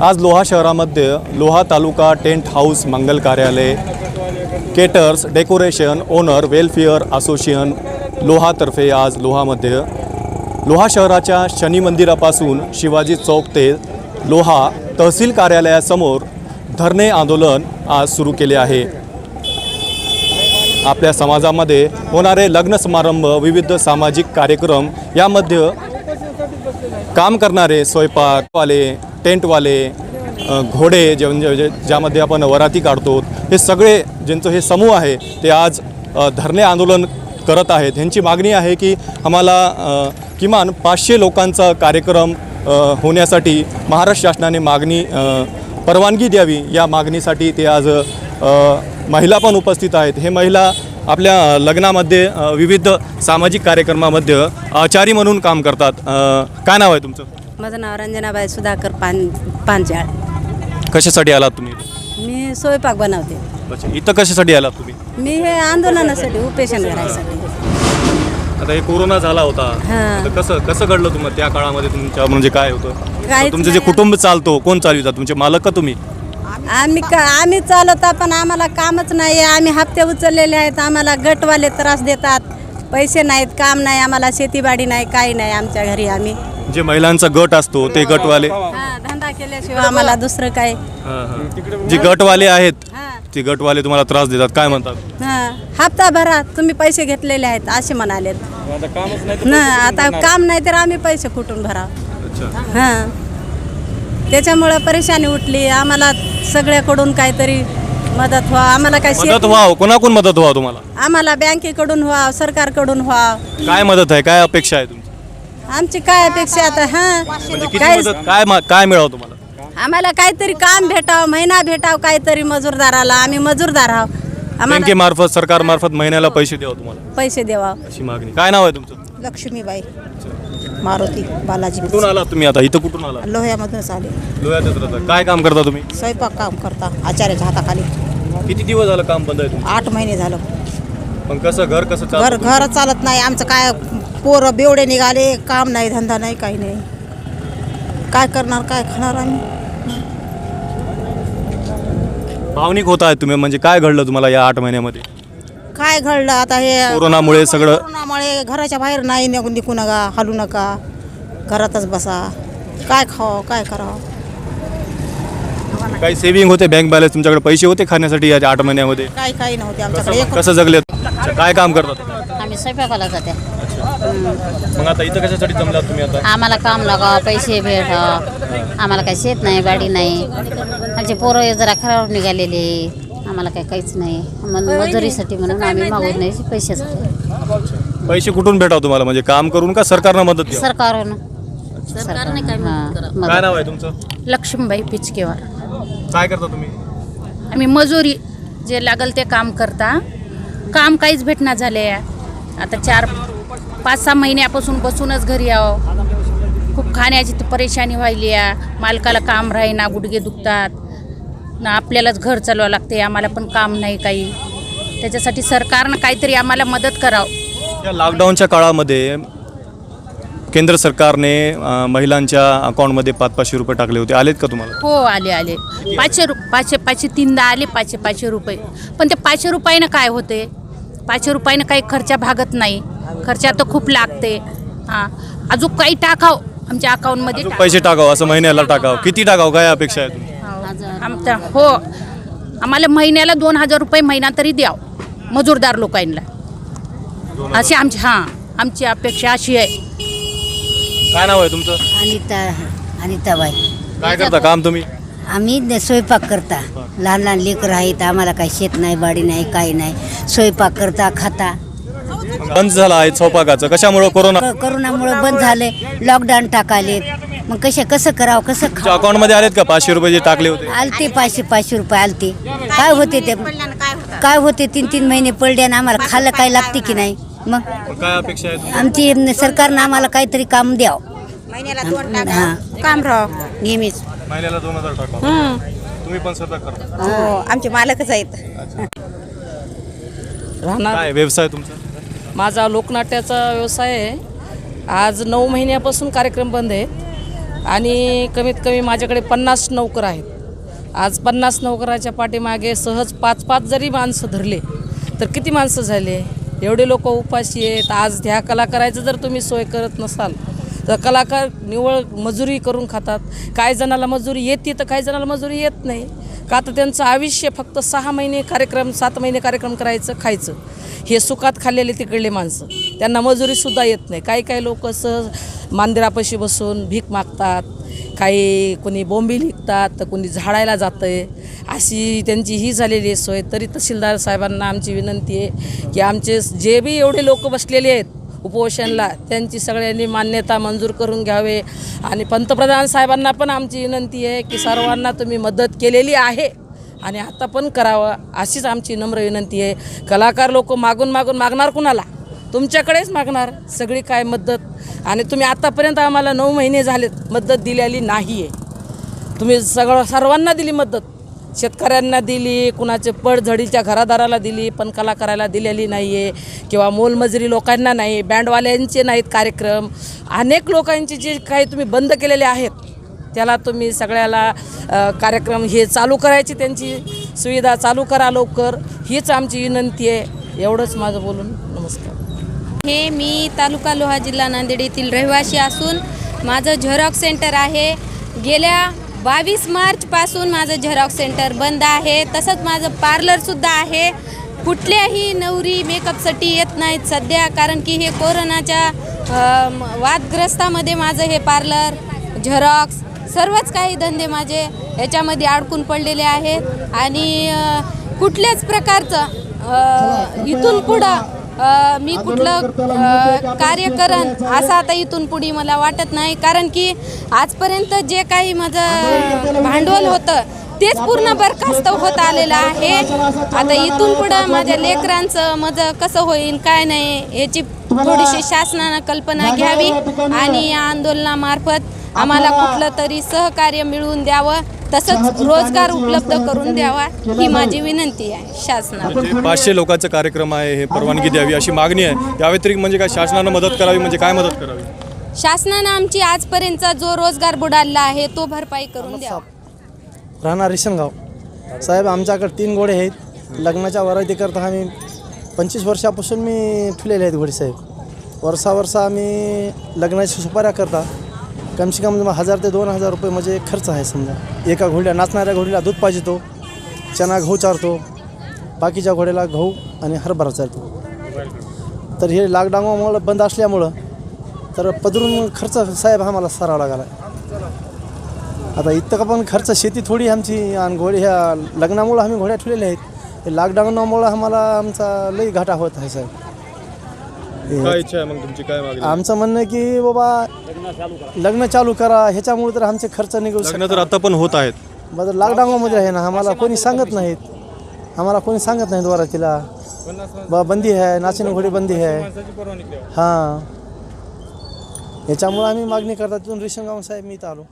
आज लोहा शहरामध्ये लोहा तालुका tent house मंगल कार्यालय caterers decoration owner welfare association लोहातर्फे आज लोहामध्ये लोहा शहराच्या शनी मंदिरापासून शिवाजी चौक ते लोहा तहसील कार्यालयासमोर धरणे आंदोलन आज सुरू केले आहे. आपल्या समाजामध्ये होणारे लग्न समारंभ विविध सामाजिक कार्यक्रम यामध्ये काम करणारे स्वयंपाकवाले टेंटवाले घोडे जे म्हणजे ज्यामध्ये आपण वराती काढतो हे सगळे ज्यांचं हे समूह आहे ते आज धरणे आंदोलन करत आहेत. ह्यांची मागणी आहे की आम्हाला किमान पाचशे लोकांचा कार्यक्रम होण्यासाठी महाराष्ट्र शासनाने मागणी परवानगी द्यावी. या मागणीसाठी ते आज महिला पण उपस्थित आहेत. हे महिला आपल्या लग्नामध्ये विविध सामाजिक कार्यक्रमामध्ये आचारी म्हणून काम करतात. काय नाव आहे तुमचं? माझं नाव रंजनाबाई सुधाकर पान पांचाळ कशासाठी आलात तुम्ही? मी स्वयंपाक बनवते. इथं कशासाठी आलात तुम्ही? मी हे आंदोलनासाठी उपेशन करायसाठी. आता हे कोरोना झाला होता. कसं कसं घडलं तुम्हाला त्या काळामध्ये तुमच्या म्हणजे काय होतं? तुमचं जे. कुटुंब चालतो कोण चालवितात तुमचे मालक का तुम्ही? आम्ही का आम्ही चालवता पण आम्हाला कामच नाही. आहे आम्ही हप्ते उचललेले आहेत आम्हाला गटवाले त्रास देतात. पैसे नाहीत काम नाही आम्हाला शेतीबाडी नाही काही नाही आमच्या घरी आम्ही. जे महिलांचा गट असतो ते गटवाले. हा धंदा केल्याशिवाय आम्हाला दुसरं काय. हां, हां. जे गटवाले आहेत हा. ते गटवाले तुम्हाला त्रास देतात काय म्हणतात? हा. हप्ता भरा तुम्ही पैसे घेतलेले आहेत असे म्हणालेत. ना आता काम नाही तर आम्ही पैसे कुठून भरा अच्छा. हां. त्याच्यामुळं परेशानी उठली. आम्हाला सगळ्याकडून काहीतरी मदत व्हा. आम्हाला काय मदत शेती व्हाव. कोणाकडून मदत व्हावं तुम्हाला? आम्हाला बँकेकडून व्हा सरकारकडून व्हा. काय मदत आहे? काय अपेक्षा आहे तुमची? आमची काय अपेक्षा आता? हां? म्हणजे किती काय मदत काय मा- काय मिळावं तुम्हाला? आम्हाला काहीतरी काम भेटाव महिना भेटाव काहीतरी मजूरदाराला. आम्ही मजूरदार आहोत. आम्हाला बँकेमार्फत सरकारमार्फत महिन्याला पैसे द्यावं तुम्हाला? पैसे द्यावा. अशी मागणी. काय नाव आहे तुमचं? लक्ष्मीबाई मारुती बालाजी कुठून आलात तुम्ही आता? इथं कुठून आला लोह्यामधूनच आले. लोह्यातच राहता. काय काम करता तुम्ही? स्वयंपाक काम करता आचार्याच्या हाताखाली. किती दिवस झालं काम बंद आहे तुमचं? आठ महिने झालं. मग कसं घर कसं घर चालतं घर चालत नाही. आमचं काय पोरं बेवडे निघाले काम नाही धंदा नाही काही नाही. काय करणार काय खाणार आम्ही? भावनिक होत आहे तुम्ही. म्हणजे काय घडलं तुम्हाला या आठ महिन्यामध्ये? काय घडलं? आता हे कोरोनामुळे सगळं कोरोनामुळे घराच्या बाहेर नाही निघून निघू नका हलू नका. घरातच बसा. काय खावं काय करावं? काही सेव्हिंग होते बँक बॅलन्स तुमच्याकडे पैसे होते खाण्यासाठी या आठ महिन्यामध्ये? काही काही नव्हते आमच्याकडे. कसं एक कसं जगले? काय काम करतात? आम्ही स्वयंपाकाला जाते. मग आता इथं कशासाठी जमलात तुम्ही आता? आम्हाला काम लागावं पैसे भेटावं. आम्हाला काही शेत नाही बाडी नाही. आमचे पोरं जरा खराब निघालेले. आम्हाला काही काहीच नाही. मग मजुरीसाठी म्हणून आम्ही मागून नाही. पैशासाठी पैसे कुठून भेटाव तुम्हाला? म्हणजे काम करून का सरकारनं मदत द्या सरकारनं. सरकारने काय काय नाव आहे तुमचं? लक्ष्मीबाई पिचकेवार. काय करता तुम्ही? आम्ही मजुरी जे लागल ते काम करता. काम काहीच भेटना झाले. आता चार पाच सहा महिन्यापासून बसूनच घरी यावं खूप खाण्याची तर परेशानी व्हायली आहे. मालकाला काम राहीना गुडघे दुखतात. ना आपल्यालाच घर चालवावं लागते आम्हाला पण काम नाही काही. त्याच्यासाठी सरकारनं काहीतरी आम्हाला मदत करावं. या लॉकडाऊनच्या काळामध्ये केंद्र सरकारने अं, महिलांच्या अकाउंटमध्ये पाच पाचशे रुपये टाकले होते. आलेत का तुम्हाला? हो आले आले. पाचशे रु पाचशे पाचशे तीनदा आले पाचशे पाचशे रुपये. पण ते पाचशे रुपयानं काय होते? पाचशे रुपयानं काही खर्चा भागत नाही. खर्चा तर खूप लागते. हां. अजून काही टाकाव. आमच्या अकाउंटमध्ये अजून पैसे टाकावं असं महिन्याला टाकावं. किती टाकावं? काय अपेक्षा आहे. आमच्या हो. आम्हाला महिन्याला दोन हजार रुपये महिना तरी द्याव मजूरदार लोकांना. अशी आमची हां आमची अपेक्षा अशी आहे. काय नाव आहे तुमचं? अनिता अनिताबाई. काय करता काम तुम्ही? आम्ही न- स्वयंपाक करता. लहान लहान लेकरं आहेत आम्हाला काही शेत नाही बाडी नाही काही नाही. स्वयंपाक करता खाता. बंद झाला आहे स्वयंपाकाचं कशामुळं कोरोना? क- करोनामुळं बंद झाले लॉकडाऊन टाकाले मग कसे कसं करावं कसं तुमच्या खावं? अकाउंटमध्ये आलेत का? पाचशे रुपये जे टाकले होते? आलते पाचशे पाचशे रुपये आलते. काय होते? ते? काय होते? तीन तीन महिने पडले आणि आम्हाला खायला काय लागते की नाही? मग? मग काय अपेक्षा आहे आमची सरकारनं आम्हाला काहीतरी काम द्यावं. हां. काम राव नेहमीच. महिन्याला दोन हजार टाका. तुम्ही पण स्वतः करता हो आमचे मालकच आहेत. राहणार. काय व्यवसाय तुमचा? माझा लोकनाट्याचा व्यवसाय आहे. आज नऊ महिन्यापासून कार्यक्रम बंद आहे आणि कमीत कमी माझ्याकडे पन्नास नौकर आहेत. आज पन्नास नोकराच्या पाठीमागे सहज पाच पाच जरी माणसं धरले तर किती माणसं झाले? एवढे लोक उपाशी आहेत. आज ह्या करायचं जर तुम्ही सोय करत नसाल तर कलाकार निवळ मजुरी करून खातात. काही जणाला मजुरी येते तर काही जणाला मजुरी येत नाही. का तर त्यांचं आयुष्य फक्त सहा महिने कार्यक्रम सात महिने कार्यक्रम करायचं खायचं. हे सुखात खाल्लेले तिकडले माणसं. त्यांना मजुरीसुद्धा येत नाही. काही काही लोक सहज मंदिरापाशी बसून भीक मागतात. काही कोणी बोंबी लिखतात तर कोणी झाडायला जातं आहे अशी त्यांची ही झालेली सोय. तरी तहसीलदार साहेबांना आमची विनंती आहे की आमचे जे बी एवढे लोक बसलेले आहेत उपोषणला त्यांची सगळ्यांनी मान्यता मंजूर करून घ्यावे. आणि पंतप्रधान साहेबांना पण आमची विनंती आहे की सर्वांना तुम्ही मदत केलेली आहे. आणि आता पण करावं अशीच आमची नम्र विनंती आहे. कलाकार लोक मागून मागून मागणार कुणाला? तुमच्याकडेच मागणार सगळी काय मदत. आणि तुम्ही आत्तापर्यंत आम्हाला नऊ महिने झालेत मदत दिलेली नाही आहे तुम्ही सगळं सर्वांना दिली मदत. शेतकऱ्यांना दिली कुणाचे पडझडीच्या घरादाराला दिली पण कलाकाराला दिलेली नाही आहे किंवा मोलमजुरी लोकांना नाही बँडवाल्यांचे नाहीत कार्यक्रम. अनेक लोकांचे जे काही तुम्ही बंद केलेले आहेत त्याला तुम्ही सगळ्याला कार्यक्रम हे चालू करायची त्यांची सुविधा चालू करा लवकर. हीच आमची विनंती आहे. एवढंच माझं बोलून नमस्कार. हे मी तालुका लोहा जिल्हा नांदेड येथील रहिवासी असून माझं झेरॉक्स सेंटर आहे. गेल्या बावीस मार्चपासून माझं झेरॉक्स सेंटर बंद आहे. तसंच माझं पार्लरसुद्धा आहे. कुठल्याही नवरी मेकअपसाठी येत नाहीत सध्या कारण की हे कोरोनाच्या वादग्रस्तामध्ये माझं हे पार्लर झेरॉक्स सर्वच काही धंदे माझे याच्यामध्ये अडकून पडलेले आहेत. आणि कुठल्याच प्रकारचं इथून पुढं मी कुठलं कार्य करन असं आता इथून पुढे मला वाटत नाही. कारण की आजपर्यंत जे काही माझं भांडवल होतं तेच पूर्ण बरखास्त होत आलेलं आहे. आता इथून पुढं माझ्या लेकरांचं माझं कसं होईल काय नाही याची थोडीशी शासनानं कल्पना घ्यावी आणि या आंदोलनामार्फत आम्हाला कुठलं तरी सहकार्य मिळवून द्यावं. तसंच रोजगार उपलब्ध करून द्यावा ही माझी विनंती आहे शासनाला. म्हणजे पाचशे लोकांचा कार्यक्रम आहे हे परवानगी द्यावी अशी मागणी आहे. त्या व्यतिरिक्त म्हणजे काय शासनानं मदत करावी म्हणजे काय मदत करावी? शासनानं आमची आजपर्यंतचा जो रोजगार बुडालेला आहे तो भरपाई करून द्यावा. राहणार रेशनगाव. साहेब आमच्याकडे तीन घोडे आहेत. लग्नाच्या वरायतीकरता आम्ही पंचवीस वर्षापासून मी ठेवलेले आहेत घोडे साहेब. वर्षा वर्षा आम्ही लग्नाच्या सुपाऱ्या करता. कमसे कम हजार ते दोन हजार रुपये म्हणजे खर्च आहे समजा. एका घोड्या नाचणाऱ्या घोडीला दूध पाहिजे तो चना गहू चारतो बाकीच्या घोड्याला गहू आणि हरभरा चारतो. तर हे लॉकडाऊनमुळं बंद असल्यामुळं तर पदरून खर्च साहेब आम्हाला सारावा लागला. आता इतकं पण खर्च शेती थोडी आमची आणि घोडे ह्या लग्नामुळं आम्ही घोड्या ठेवलेल्या आहेत. हे लॉकडाऊनमुळं आम्हाला आमचा लई घाटा होत आहे साहेब. काय इच्छा आहे मग तुमची? काय मागणी? आमचं म्हणणं की बाबा लग्न चालू करा. ह्याच्यामुळे तर आमचे खर्च निघू लग्न तर आता पण होत आहेत. शकतात लॉकडाऊनमध्ये आहे ना आम्हाला कोणी सांगत नाहीत. आम्हाला कोणी सांगत नाहीत वरातीला. बा बंदी आहे नाचणी घोडी बंदी आहे. हां. याच्यामुळं आम्ही मागणी करतात. तिथून रेशन गाव साहेब मी इथं आलो.